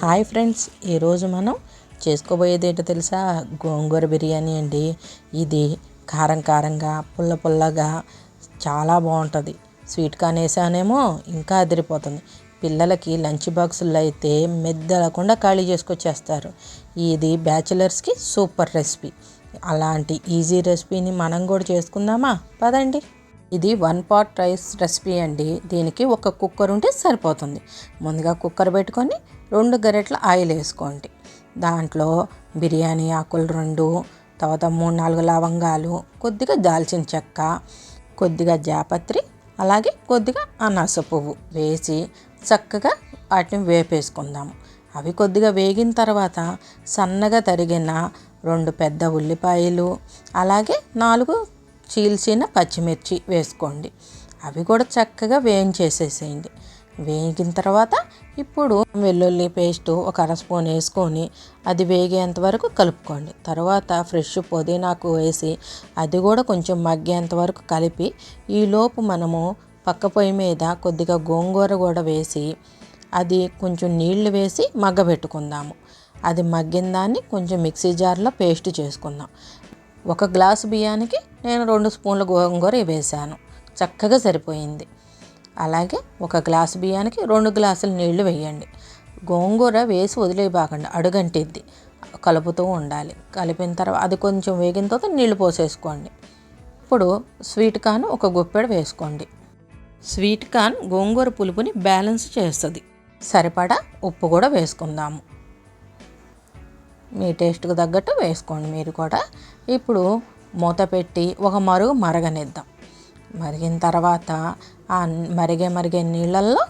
Hi friends ఈరోజు మనం చేసుకోబోయేది ఏంటో తెలుసా? గోంగూర బిర్యానీ అండి. ఇది కారం కారంగా పుల్ల పుల్లగా చాలా బాగుంటుంది. స్వీట్ కార్న్ వేసానేమో ఇంకా అదిరిపోతుంది. పిల్లలకి లంచ్ బాక్సుల్లో అయితే మెద్దలకుండా ఖాళీ చేసుకొచ్చేస్తారు. ఇది బ్యాచిలర్స్కి సూపర్ రెసిపీ. అలాంటి ఈజీ రెసిపీని మనం కూడా చేసుకుందామా? పదండి. ఇది వన్ పాట్ రైస్ రెసిపీ అండి. దీనికి ఒక కుక్కర్ ఉంటే సరిపోతుంది. ముందుగా కుక్కర్ పెట్టుకొని రెండు గరెట్ల ఆయిల్ వేసుకోండి. దాంట్లో బిర్యానీ ఆకులు రెండు తర్వాత మూడు నాలుగు లవంగాలు కొద్దిగా దాల్చిన చెక్క కొద్దిగా జాపత్రి అలాగే కొద్దిగా అనాస పువ్వు వేసి చక్కగా వాటిని వేపేసుకుందాము. అవి కొద్దిగా వేగిన తర్వాత సన్నగా తరిగిన రెండు పెద్ద ఉల్లిపాయలు అలాగే నాలుగు చీల్చిన పచ్చిమిర్చి వేసుకోండి. అవి కూడా చక్కగా వేయించేసేసేయండి. వేగిన తర్వాత ఇప్పుడు వెల్లుల్లి పేస్ట్ ఒక అర స్పూన్ వేసుకొని అది వేగేంత వరకు కలుపుకోండి. తర్వాత ఫ్రెష్ పుదీనాకు వేసి అది కూడా కొంచెం మగ్గేంత వరకు కలిపి ఈలోపు మనము పక్క పొయ్యి మీద కొద్దిగా గోంగూర కూడా వేసి అది కొంచెం నీళ్ళు వేసి మగ్గబెట్టుకుందాము. అది మగ్గిన దాన్ని కొంచెం మిక్సీ జార్లో పేస్ట్ చేసుకుందాం. ఒక గ్లాసు బియ్యానికి నేను రెండు స్పూన్ల గోంగూర వేసాను. చక్కగా సరిపోయింది. అలాగే ఒక గ్లాసు బియ్యానికి రెండు గ్లాసుల నీళ్ళు వేయండి. గోంగూర వేసి వదిలేయబాకండి అడుగంటిద్ది. కలుపుతూ ఉండాలి. కలిపిన తర్వాత అది కొంచెం వేగిన తర్వాత నీళ్ళు పోసేసుకోండి. ఇప్పుడు స్వీట్ కార్న్ ఒక గుప్పెడు వేసుకోండి. స్వీట్ కార్న్ గోంగూర పులుపుని బ్యాలెన్స్ చేస్తుంది. సరిపడా ఉప్పు కూడా వేసుకుందాము. మీ టేస్ట్కి తగ్గట్టు వేసుకోండి మీరు కూడా. ఇప్పుడు మూత పెట్టి ఒక మరుగు మరగనిద్దాం. మరిగిన తర్వాత ఆ మరిగే మరిగే నీళ్ళల్లో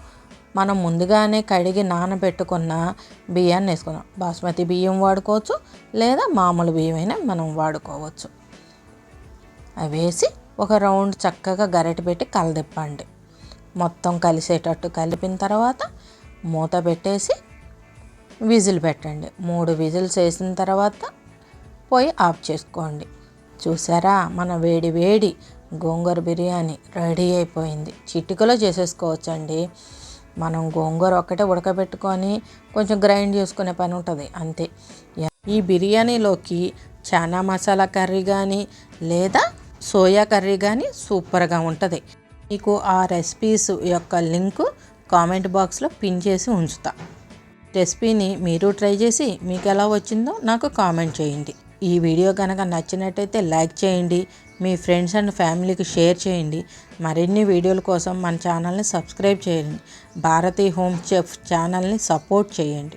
మనం ముందుగానే కడిగి నానబెట్టుకున్న బియ్యాన్ని వేసుకుందాం. బాస్మతి బియ్యం వాడుకోవచ్చు లేదా మామూలు బియ్యం అయినా మనం వాడుకోవచ్చు. అవి వేసి ఒక రౌండ్ చక్కగా గరిటె పెట్టి కలదిప్పండి. మొత్తం కలిసేటట్టు కలిపిన తర్వాత మూత పెట్టేసి విజిల్ పెట్టండి. మూడు విజిల్స్ వేసిన తర్వాత పోయి ఆఫ్ చేసుకోండి. చూసారా? మన వేడి వేడి గోంగూర బిర్యానీ రెడీ అయిపోయింది. చిటికలో చేసేసుకోవచ్చండి. మనం గోంగూర ఒక్కటే ఉడకబెట్టుకొని కొంచెం గ్రైండ్ చేసుకునే పని ఉంటుంది. అంతే. ఈ బిర్యానీలోకి చానా మసాలా కర్రీ కానీ లేదా సోయా కర్రీ కానీ సూపర్గా ఉంటుంది. మీకు ఆ రెసిపీస్ యొక్క లింకు కామెంట్ బాక్స్లో పిన్ చేసి ఉంచుతా. రెసిపీని మీరు ట్రై చేసి మీకు ఎలా వచ్చిందో నాకు కామెంట్ చేయండి. ఈ వీడియో కనుక నచ్చినట్టయితే లైక్ చేయండి మీ ఫ్రెండ్స్ అండ్ ఫ్యామిలీకి షేర్ చేయండి. మరిన్ని వీడియోల కోసం మన ఛానల్ని సబ్స్క్రైబ్ చేయండి. భారతీ హోమ్ చెఫ్ ఛానల్ని సపోర్ట్ చేయండి.